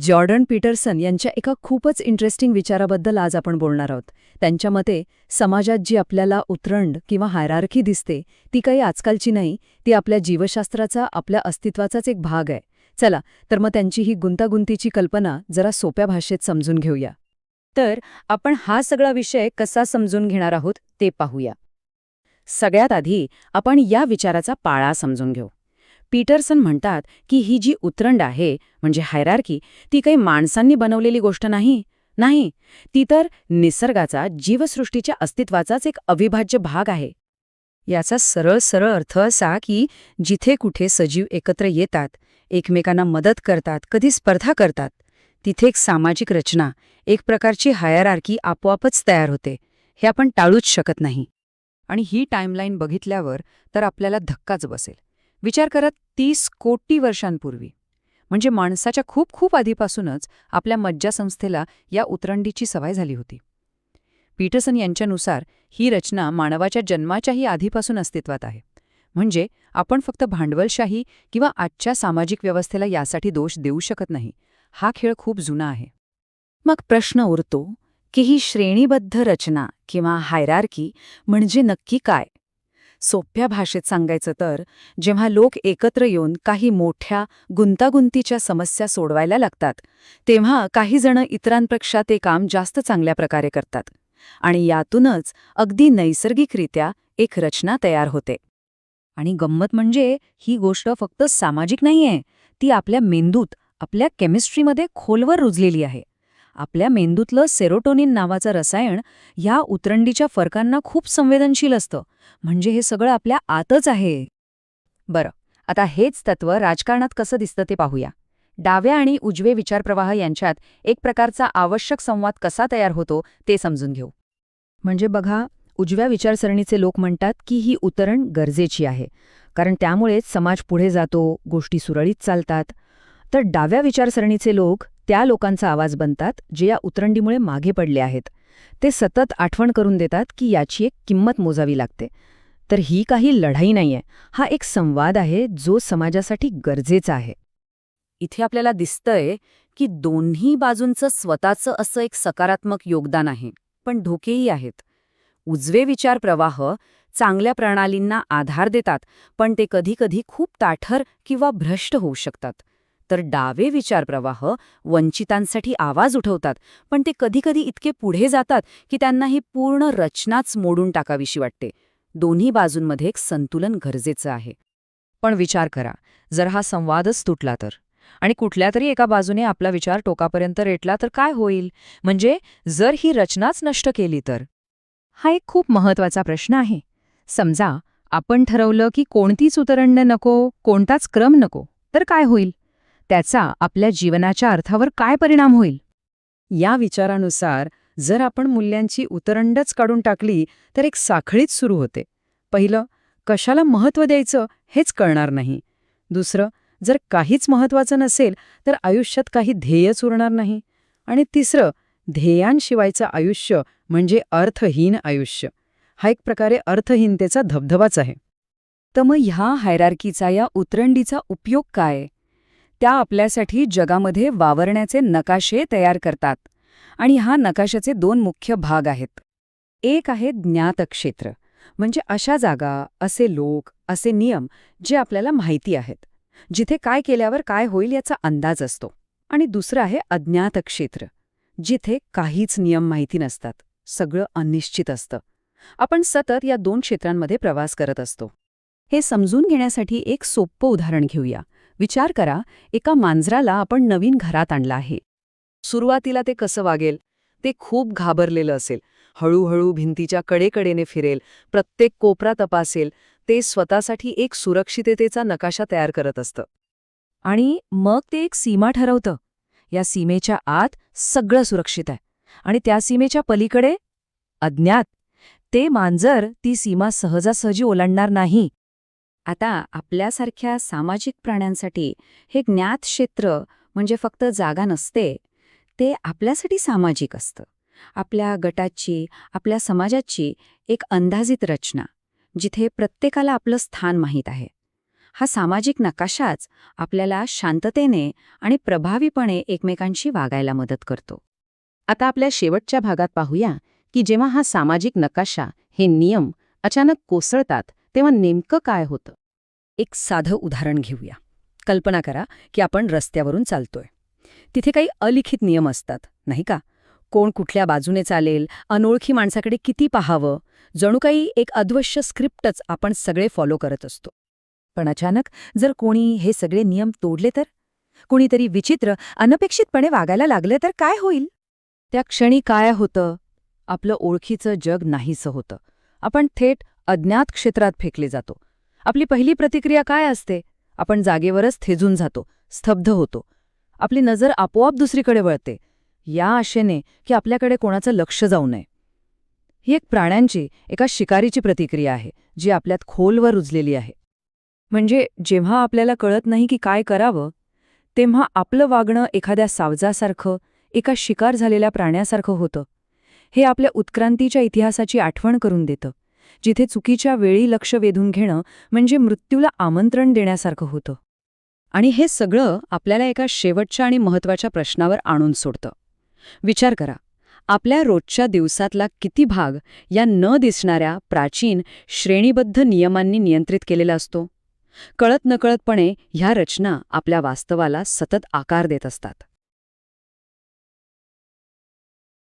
Jordan Peterson यांच्या एका खूपच इंटरेस्टिंग विचाराबद्दल आज आपण बोलणार आहोत. त्यांच्या मते समाजात जी आपल्याला उतरंड किंवा हायरारखी दिसते ती काही आजकालची नाही ती आपल्या जीवशास्त्राचा आपल्या अस्तित्वाचाच एक भाग आहे. चला तर मग त्यांची ही गुंतागुंतीची कल्पना जरा सोप्या भाषेत समजून घेऊया. तर आपण हा सगळा विषय कसा समजून घेणार आहोत ते पाहूया. सगळ्यात आधी आपण या विचाराचा पाळा समजून घेऊ. पीटरसन म्हणतात की ही जी उतरंड आहे म्हणजे हायरार्की ती काही माणसांनी बनवलेली गोष्ट नाही. नाही ती तर निसर्गाचा जीवसृष्टीच्या अस्तित्वाचाच एक अविभाज्य भाग आहे. याचा सरळ सरळ अर्थ असा की जिथे कुठे सजीव एकत्र येतात एकमेकांना मदत करतात कधी स्पर्धा करतात तिथे एक सामाजिक रचना एक प्रकारची हायरार्की आपोआपच तयार होते हे आपण टाळूच शकत नाही. आणि ही टाईमलाईन बघितल्यावर तर आपल्याला धक्काच बसेल. विचार करत तीस कोटी वर्षांपूर्वी. म्हणजे माणसाच्या खूप खूप आधीपासूनच आपल्या मज्जासंस्थेला या उतरंडीची सवय झाली होती. पीटसन यांच्यानुसार ही रचना मानवाच्या जन्माच्याही आधीपासून अस्तित्वात आहे. म्हणजे आपण फक्त भांडवलशाही किंवा आजच्या सामाजिक व्यवस्थेला यासाठी दोष देऊ शकत नाही. हा खेळ खूप जुना आहे. मग प्रश्न उरतो की ही श्रेणीबद्ध रचना किंवा हायरार्की म्हणजे नक्की काय? सोप्या भाषेत सांगायचं तर जेव्हा लोक एकत्र येऊन काही मोठ्या गुंतागुंतीच्या समस्या सोडवायला लागतात तेव्हा काही जण इतरांपेक्षा ते काम जास्त चांगल्या प्रकारे करतात. आणि यातूनच अगदी नैसर्गिकरित्या एक रचना तयार होते. आणि गंमत म्हणजे ही गोष्ट फक्त सामाजिक नाहीये ती आपल्या मेंदूत आपल्या केमिस्ट्रीमध्ये खोलवर रुजलेली आहे. आपल्या मेंदूतलं सेरोटोनिन नावाचं रसायन ह्या उतरंडीच्या फरकांना खूप संवेदनशील असतं. म्हणजे हे सगळं आपल्या आतच आहे. बरं आता हेच तत्व राजकारणात कसं दिसतं ते पाहूया. डाव्या आणि उजवे विचारप्रवाह यांच्यात एक प्रकारचा आवश्यक संवाद कसा तयार होतो ते समजून घेऊ. म्हणजे बघा उजव्या विचारसरणीचे लोक म्हणतात की ही उतरण गरजेची आहे. कारण त्यामुळेच समाज पुढे जातो गोष्टी सुरळीत चालतात. तर डाव्या विचारसरणीचे लोक त्या लोकांचा आवाज बनतात जे या उतरंडीमुळे मागे पडले आहेत. ते सतत आठवण करून देतात की याची एक किंमत मोजावी लागते. तर ही काही लढाई नाहीये. हा एक संवाद आहे जो समाजासाठी गरजेचा आहे. इथे आपल्याला दिसतंय की दोन्ही बाजूंचं स्वतःचं असं एक सकारात्मक योगदान आहे पण धोकेही आहेत. उजवे विचार प्रवाह चांगल्या प्रणालींना आधार देतात पण ते कधीकधी खूप ताठर किंवा भ्रष्ट होऊ शकतात. तर डावे विचारप्रवाह वंचितांसाठी आवाज उठवतात. पण ते कधीकधी इतके पुढे जातात की त्यांना ही पूर्ण रचनाच मोडून टाकावीशी वाटते. दोन्ही बाजूंमध्ये एक संतुलन गरजेचं आहे. पण विचार करा जर हा संवादच तुटला तर? आणि कुठल्या तरी एका बाजूने आपला विचार टोकापर्यंत रेटला तर काय होईल? म्हणजे जर ही रचनाच नष्ट केली तर? हा एक खूप महत्त्वाचा प्रश्न आहे. समजा आपण ठरवलं की कोणतीच उतरंड नको कोणताच क्रम नको तर काय होईल? त्याचा आपल्या जीवनाच्या अर्थावर काय परिणाम होईल? या विचारानुसार जर आपण मूल्यांची उतरंडच काढून टाकली तर एक साखळीच सुरू होते. पहिलं कशाला महत्त्व द्यायचं हेच कळणार नाही. दुसरं जर काहीच महत्त्वाचं नसेल तर आयुष्यात काही ध्येयच उरणार नाही. आणि तिसरं ध्येयांशिवायचं आयुष्य म्हणजे अर्थहीन आयुष्य. हा एक प्रकारे अर्थहीनतेचा धबधबाच आहे. तर मग ह्या हायरार्कीचा या उतरंडीचा उपयोग काय? त्या आपल्यासाठी जगामध्ये वावरण्याचे नकाशे तयार करतात. आणि हा नकाशाचे दोन मुख्य भाग आहेत. एक आहे ज्ञातक्षेत्र. म्हणजे अशा जागा असे लोक असे नियम जे आपल्याला माहिती आहेत. जिथे काय केल्यावर काय होईल याचा अंदाज असतो. आणि दुसरं आहे अज्ञात क्षेत्र जिथे काहीच नियम माहिती नसतात. सगळं अनिश्चित असतं. आपण सतत या दोन क्षेत्रांमध्ये प्रवास करत असतो. हे समजून घेण्यासाठी एक सोपं उदाहरण घेऊया. विचार करा एका मांजराला आपण नवीन घरात आणला आहे. सुरुवातीला ते कसं वागेल? ते खूप घाबरलेलं असेल. हळूहळू भिंतीच्या कडेकडेने फिरेल प्रत्येक कोपरा तपासेल ते स्वतःसाठी एक सुरक्षिततेचा नकाशा तयार करत असतं. आणि मग ते एक सीमा ठरवतं. या सीमेच्या आत सगळं सुरक्षित आहे. आणि त्या सीमेच्या पलीकडे अज्ञात ते मांजर ती सीमा सहजासहजी ओलांडणार नाही. आता आपल्यासारख्या सामाजिक प्राण्यांसाठी हे ज्ञात क्षेत्र म्हणजे फक्त जागा नसते ते आपल्यासाठी सामाजिक असतं. आपल्या गटाची आपल्या समाजाची एक अंदाजित रचना जिथे प्रत्येकाला आपलं स्थान माहीत आहे. हा सामाजिक नकाशाच आपल्याला शांततेने आणि प्रभावीपणे एकमेकांशी वागायला मदत करतो. आता आपल्या शेवटच्या भागात पाहूया की जेव्हा हा सामाजिक नकाशा हे नियम अचानक कोसळतात तेव्हा नेमकं काय होतं? एक साधं उदाहरण घेऊया. कल्पना करा की आपण रस्त्यावरून चालतोय. तिथे काही अलिखित नियम असतात नाही का? कोण कुठल्या बाजूने चालेल अनोळखी माणसाकडे किती पाहावं जणू काही एक अद्वश्य स्क्रिप्टच आपण सगळे फॉलो करत असतो. पण अचानक जर कोणी हे सगळे नियम तोडले तर? कोणीतरी विचित्र अनपेक्षितपणे वागायला लागले तर काय होईल? त्या क्षणी काय होतं? आपलं ओळखीचं जग नाहीसं होतं. आपण थेट अज्ञात क्षेत्रात फेकले जातो. आपली पहिली प्रतिक्रिया काय असते? आपण जागेवरच थेजून जातो स्तब्ध होतो. आपली नजर आपोआप दुसरीकडे वळते. या आशेने की आपल्याकडे कोणाचं लक्ष जाऊ नये. ही एक प्राण्यांची एका शिकारीची प्रतिक्रिया आहे जी आपल्यात खोलवर रुजलेली आहे. म्हणजे जेव्हा आपल्याला कळत नाही की काय करावं तेव्हा आपलं वागणं एखाद्या सावजासारखं एका शिकार झालेल्या प्राण्यासारखं होतं. हे आपल्या उत्क्रांतीच्या इतिहासाची आठवण करून देतं. जिथे चुकीच्या वेळी लक्ष वेधून घेणं म्हणजे मृत्यूला आमंत्रण देण्यासारखं होतं. आणि हे सगळं आपल्याला एका शेवटच्या आणि महत्त्वाच्या प्रश्नावर आणून सोडतं. विचार करा आपल्या रोजच्या दिवसातला किती भाग या न दिसणाऱ्या प्राचीन श्रेणीबद्ध नियमांनी नियंत्रित केलेला असतो? कळत नकळतपणे ह्या रचना आपल्या वास्तवाला सतत आकार देत असतात.